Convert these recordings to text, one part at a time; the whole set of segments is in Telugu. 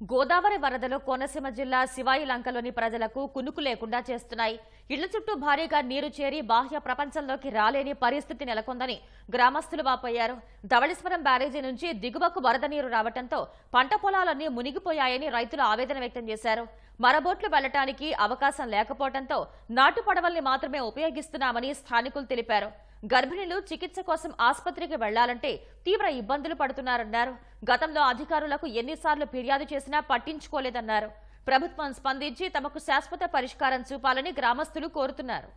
గోదావరి వరదలు కోనసీమ జిల్లా శివాయి లంకలోని ప్రజలకు కునుకు లేకుండా చేస్తున్నాయి. ఇళ్ళ చుట్టూ భారీగా నీరు చేరి బాహ్య ప్రపంచంలోకి రాలేని పరిస్థితి నెలకొందని గ్రామస్తులు వాపోయారు. ధవళేశ్వరం బ్యారేజీ నుంచి దిగువకు వరద నీరు రావడంతో పంట పొలాలన్నీ మునిగిపోయాయని రైతులు ఆవేదన వ్యక్తం చేశారు. మరబోట్లు వెళ్ళటానికి అవకాశం లేకపోవడంతో నాటు పడవల్ని మాత్రమే ఉపయోగిస్తున్నామని స్థానికులు తెలిపారు. గర్భిణులు చికిత్స కోసం ఆసుపత్రికి వెళ్ళాలంటే తీవ్ర ఇబ్బందులు పడుతున్నారన్నారు. గతంలో అధికారులకు ఎన్నిసార్లు ఫిర్యాదు చేసినా పట్టించుకోలేదన్నారు. ప్రభుత్వం స్పందించి తమకు శాశ్వత పరిష్కారం చూపాలని గ్రామస్తులు కోరుతున్నారు.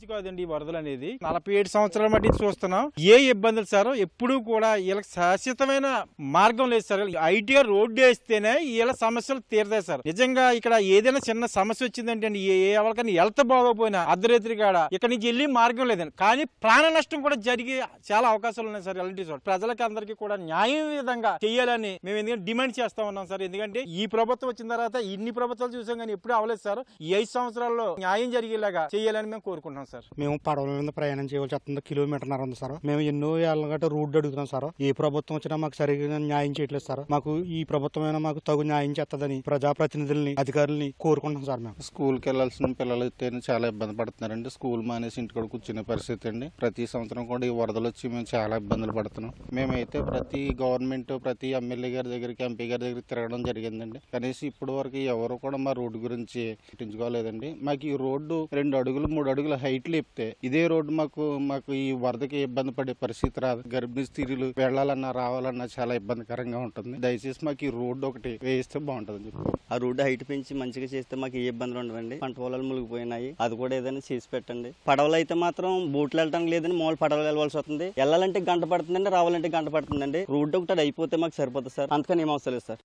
నుంచి కాదండి ఈ వరదలు అనేది. నలభై ఏడు సంవత్సరాల మట్టి చూస్తున్నాం. ఏ ఇబ్బందులు సార్ ఎప్పుడూ కూడా వీళ్ళకి శాశ్వతమైన మార్గం లేదు సార్. ఐటీఆర్ రోడ్డు వేస్తేనే వీళ్ళ సమస్యలు తీరతాయి సార్. నిజంగా ఇక్కడ ఏదైనా చిన్న సమస్య వచ్చిందంటే ఏ ఏ ఎవరికైనా హెల్త్ బాగోపోయినా అర్ధరేత్రి కాడ ఇక్కడ నుంచి వెళ్ళి మార్గం లేదండి. కానీ ప్రాణ నష్టం కూడా జరిగే చాలా అవకాశాలు ఉన్నాయి సార్ ఎల్టీ సార్. ప్రజలకి అందరికీ కూడా న్యాయం విధంగా చేయాలని మేము ఎందుకంటే డిమాండ్ చేస్తా ఉన్నాం సార్. ఎందుకంటే ఈ ప్రభుత్వం వచ్చిన తర్వాత ఇన్ని ప్రభుత్వాలు చూసాం కానీ ఎప్పుడు అవలేదు సార్. ఈ ఐదు సంవత్సరాల్లో న్యాయం జరిగేలాగా చేయాలని మేము కోరుకుంటున్నాం సార్. మేము పడవల మీద ప్రయాణం చేయవలసి వస్తుంది. కిలోమీటర్న్నర ఉంది సార్. మేము ఎన్నో ఏళ్ళ గట్ట రూట్ అడుగుతున్నాం సార్. ఏ ప్రభుత్వం వచ్చినా మాకు సరిగ్గా న్యాయం చేయట్లేదు సార్. మాకు ఈ ప్రభుత్వమైనా మాకు తగు న్యాయం చేస్తుందని ప్రజాప్రతినిధుల్ని అధికారుల్ని కోరుకుంటున్నాం సార్ మేము. స్కూల్కి వెళ్ళాల్సిన పిల్లలు అయితే చాలా ఇబ్బంది పడుతున్నారండి. స్కూల్ మానేసి ఇంటికాడ కూర్చునే పరిస్థితి అండి. ప్రతి సంవత్సరం కూడా ఈ వరదలు వచ్చి మేము చాలా ఇబ్బందులు పడుతున్నాం. మేమైతే ప్రతి గవర్నమెంట్ ప్రతి ఎమ్మెల్యే గారి దగ్గరికి ఎంపీ గారి దగ్గరికి తిరగడం జరిగిందండి. కనీసం ఇప్పటి వరకు ఎవరు కూడా మా రోడ్డు గురించి పట్టించుకోలేదండి. మాకు ఈ రోడ్డు రెండు అడుగులు మూడు అడుగుల హైట్ లేపితే ఇదే రోడ్డు మాకు మాకు ఈ వరదకి ఇబ్బంది పడే పరిస్థితి రాదు. గర్భిణీ స్త్రీలు వెళ్ళాలన్నా రావాలన్నా చాలా ఇబ్బందికరంగా ఉంటుంది. దయచేసి మాకు ఈ రోడ్డు ఒకటి వేయిస్తే బాగుంటుంది ఆ రోడ్డు హైట్ పెంచి మంచిగా చేస్తే మాకు ఏ ఇబ్బందులు ఉండవండి. పంట పొలాలు మునిగిపోయినాయి. అది కూడా ఏదైనా చేసి పెట్టండి. పడవలు అయితే మాత్రం బోట్లు వెళ్ళటం లేదని మామూలు పడవలు వెళ్ళవలసి వస్తుంది. వెళ్ళాలంటే గంట పడుతుందండి రావాలంటే గంట పడుతుందండి. రోడ్డు ఒకటి అయిపోతే మాకు సరిపోతుంది సార్. అందుకని ఏం అవసరం లేదు సార్.